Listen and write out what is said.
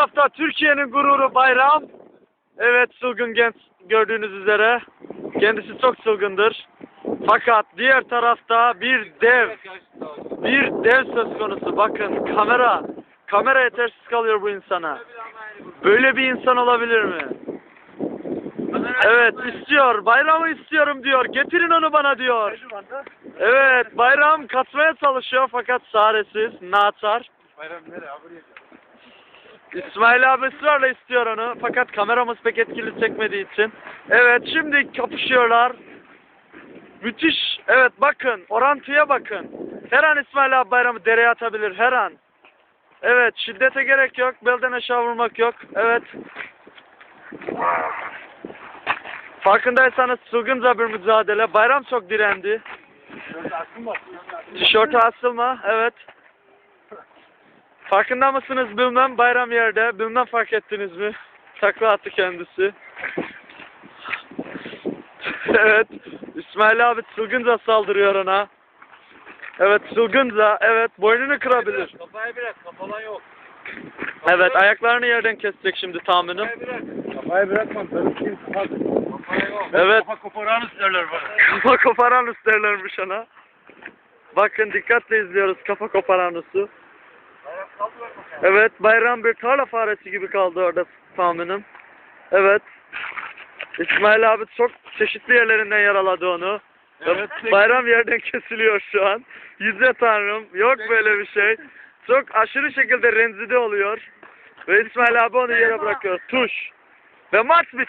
tarafta Türkiye'nin gururu Bayram. Evet çılgın genç gördüğünüz üzere. Kendisi çok çılgındır. Fakat diğer tarafta bir dev, bir dev söz konusu. Bakın kamera, kamera yetersiz kalıyor bu insana. Böyle bir insan olabilir mi? Evet istiyor. Bayramı istiyorum diyor. Getirin onu bana diyor. Evet bayram kaçmaya çalışıyor fakat çaresiz. Naçar. Bayram nereye? İsmail abi ısrarla istiyor onu. Fakat kameramız pek etkili çekmediği için. Evet şimdi kapışıyorlar. Müthiş. Evet bakın orantıya bakın. Her an İsmail abi bayramı dereye atabilir. Her an. Evet şiddete gerek yok. Belden aşağı vurmak yok. Evet. Farkındaysanız çılgınca bir mücadele. Bayram çok direndi. Tişörtü asılma. Evet. Farkında mısınız bilmem bayram yerde. Bilmem fark ettiniz mi? Takla attı kendisi. evet. İsmail abi çılgınca saldırıyor ona. Evet çılgınca. Evet boynunu kırabilir. Kafayı bırak, kafalan yok. Evet ayaklarını yerden kesecek şimdi tahminim. Kafayı bırak. Kafayı bırakmam, Kafayı yok. Evet. Kafa koparan isterler bana. Kafa koparan derlermiş ona. Bakın dikkatle izliyoruz kafa koparanısı. Evet bayram bir tarla faresi gibi kaldı orada tahminim. Evet. İsmail abi çok çeşitli yerlerinden yaraladı onu. Evet. Bayram yerden kesiliyor şu an. Yüce tanrım yok böyle bir şey. Çok aşırı şekilde rencide oluyor. Ve İsmail abi onu yere bırakıyor. Tuş. Ve maç bitiyor.